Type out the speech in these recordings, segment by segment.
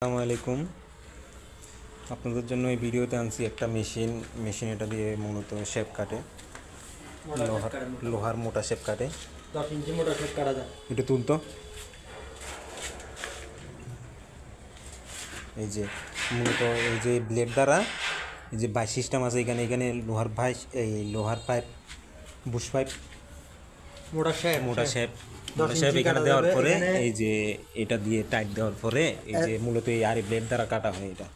আসসালামু আলাইকুম। আপনাদের জন্য এই ভিডিওতে আনছি একটা মেশিন। মেশিন এটা দিয়ে মূলত শেপ কাটে। লোহার লোহার মোটা শেপ কাটে। দশ ইঞ্চি মোটা শেপ কাটা যায়। এটা তুলতো। এই যে মূলত এই যে ব্লেড দ্বারা এই যে বাইশ সিস্টেম আছে এখানে এখানে লোহার ভাইস এই লোহার পাইপ বুশ পাইপ মোটা শেপ মোটা শেপ মোটা শেপ এখানে দেওয়ার পরে এই যে এটা দিয়ে টাইট দেওয়ার পরে এই যে মূলত এই আরি ব্লেড দ্বারা কাটা হয় এটা।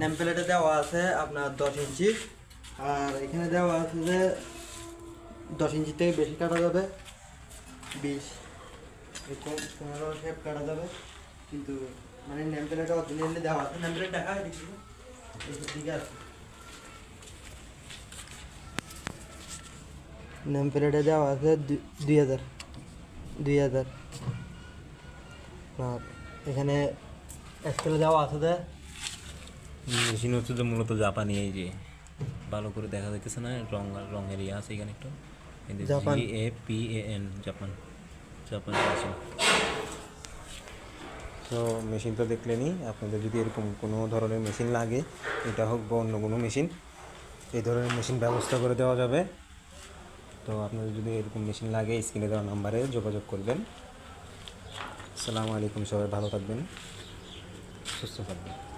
নেম প্লেটে দেওয়া আছে আপনার দশ ইঞ্চি। আর এখানে দেওয়া আছে যে দশ ইঞ্চি থেকে বেশি কাটা যাবে। বিশ। এরকম পনেরো শেপ কাটা যাবে। কিন্তু মানে নেম প্লেটে অরিজিনালি দেওয়া আছে। নেম প্লেট দেখা দেখি দিকে আছে। নেম প্লেটে দেওয়া আছে দুই- হাজার দুই হাজার আর এখানে স্কেলে দেওয়া আছে যে মেশিন হচ্ছে যে মূলত জাপানি এই যে ভালো করে দেখা যাইতেছে না রং রঙের ইয়ে আছে এখানে একটু Japan. A P A N Japan Japan machine তো মেশিন তো দেখলেনই আপনাদের যদি এরকম কোনো ধরনের মেশিন লাগে এটা হোক বা অন্য কোনো মেশিন এই ধরনের মেশিন ব্যবস্থা করে দেওয়া যাবে তো আপনাদের যদি এরকম মেশিন লাগে, স্ক্রিনে দেওয়া নাম্বারে যোগাযোগ করবেন। আসসালামু আলাইকুম সবাই, ভালো থাকবেন, সুস্থ থাকবেন।